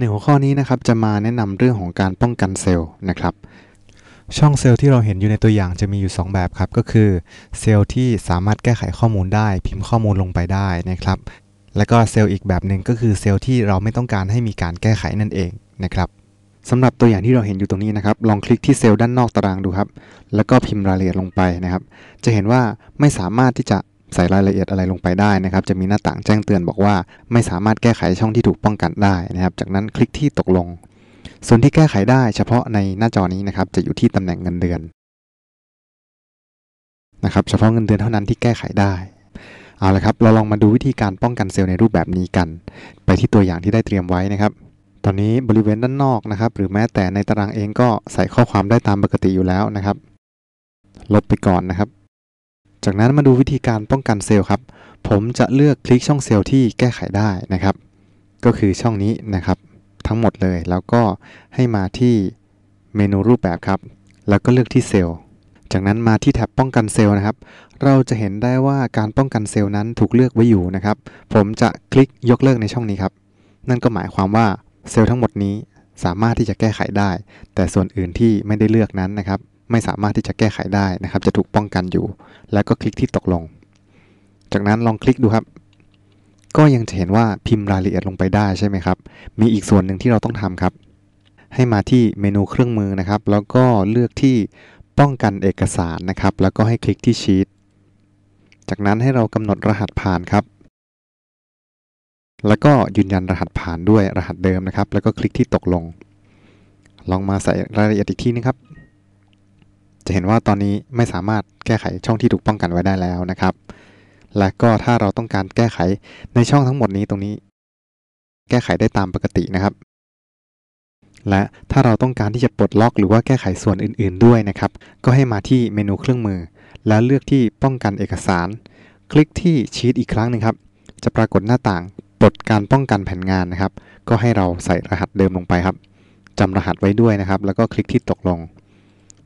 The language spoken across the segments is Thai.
ในหัวข้อนี้นะครับจะมาแนะนำเรื่องของการป้องกันเซลล์นะครับ ช่องเซลล์ที่เราเห็นอยู่ในตัวอย่างจะมีอยู่ 2 แบบครับก็คือเซลล์ที่สามารถแก้ไขข้อมูลได้ พิมพ์ข้อมูลลงไปได้นะครับ แล้วก็เซลล์อีกแบบหนึ่งก็คือเซลล์ที่เราไม่ต้องการให้มีการแก้ไขนั่นเองนะครับสำหรับตัวอย่างที่เราเห็นอยู่ตรงนี้นะครับ ลองคลิกที่เซลล์ด้านนอกตารางดูครับ แล้วก็พิมพ์รายละเอียดลงไปนะครับ จะเห็นว่าไม่สามารถที่จะ ใส่รายละเอียดอะไรลงไปได้นะครับ จะมีหน้าต่างแจ้งเตือนบอกว่า ไม่สามารถแก้ไขช่องที่ถูกป้องกันได้นะครับ จากนั้นคลิกที่ตกลง ส่วนที่แก้ไขได้เฉพาะในหน้าจอนี้นะครับ จะอยู่ที่ตำแหน่งเงินเดือนนะครับ เฉพาะเงินเดือนเท่านั้นที่แก้ไขได้เอาละครับ เราลองมาดูวิธีการป้องกันเซลล์ในรูปแบบนี้กัน ไปที่ตัวอย่างที่ได้เตรียมไว้นะครับ ตอนนี้บริเวณด้านนอกนะครับ หรือแม้แต่ในตารางเองก็ใส่ข้อความได้ตามปกติอยู่แล้วนะครับ ลบไปก่อนนะครับ จากนั้นมาดูวิธีการป้องกันเซลล์ครับ ผมจะเลือกคลิกช่องเซลล์ที่แก้ไขได้นะครับ ก็คือช่องนี้นะครับทั้งหมดเลย แล้วก็ให้มาที่เมนูรูปแบบครับ แล้วก็เลือกที่เซลล์ จากนั้นมาที่แท็บป้องกันเซลล์นะครับ เราจะเห็นได้ว่าการป้องกันเซลล์นั้นถูกเลือกไว้อยู่นะครับ ผมจะคลิกยกเลิกในช่องนี้ครับ นั่นก็หมายความว่าเซลล์ทั้งหมดนี้สามารถที่จะแก้ไขได้ แต่ส่วนอื่นที่ไม่ได้เลือกนั้นนะครับ ไม่สามารถที่จะแก้ไขได้นะครับ จะถูกป้องกันอยู่ แล้วก็คลิกที่ตกลง จากนั้นลองคลิกดูครับ ก็ยังจะเห็นว่าพิมพ์รายละเอียดลงไปได้ใช่ไหมครับ มีอีกส่วนหนึ่งที่เราต้องทำครับ ให้มาที่เมนูเครื่องมือนะครับ แล้วก็เลือกที่ป้องกันเอกสารนะครับ แล้วก็ให้คลิกที่ชีตจากนั้นให้เรากำหนดรหัสผ่านครับ แล้วก็ยืนยันรหัสผ่านด้วยรหัสเดิมนะครับ แล้วก็คลิกที่ตกลง ลองมาใส่รายละเอียดอีกทีนึงครับ จะเห็นว่าตอนนี้ไม่สามารถแก้ไขช่องที่ถูกป้องกันไว้ได้แล้วนะครับ และก็ถ้าเราต้องการแก้ไขในช่องทั้งหมดนี้ตรงนี้ แก้ไขได้ตามปกตินะครับ และถ้าเราต้องการที่จะปลดล็อกหรือว่าแก้ไขส่วนอื่น ๆ ด้วยนะครับ ก็ให้มาที่เมนูเครื่องมือ แล้วเลือกที่ป้องกันเอกสาร คลิกที่ชีตอีกครั้งหนึ่งครับ จะปรากฏหน้าต่างปลดการป้องกันแผ่นงานนะครับ ก็ให้เราใส่รหัสเดิมลงไปครับจำรหัสไว้ด้วยนะครับ แล้วก็คลิกที่ตกลง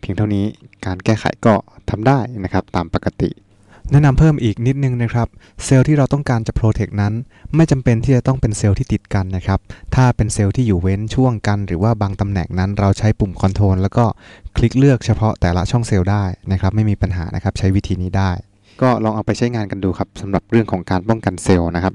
เพียงเท่านี้การแก้ไขก็ทำได้นะครับตามปกติ แนะนำเพิ่มอีกนิดนึงนะครับ เซลล์ที่เราต้องการจะโปรเทคนั้น ไม่จำเป็นที่จะต้องเป็นเซลล์ที่ติดกันนะครับ ถ้าเป็นเซลล์ที่อยู่เว้นช่วงกัน หรือว่าบางตำแหน่งนั้น เราใช้ปุ่มคอนโทรลแล้วก็คลิกเลือกเฉพาะแต่ละช่องเซลล์ได้นะครับไม่มีปัญหานะครับใช้วิธีนี้ได้ ก็ลองเอาไปใช้งานกันดูครับสำหรับเรื่องของการป้องกันเซลล์นะครับ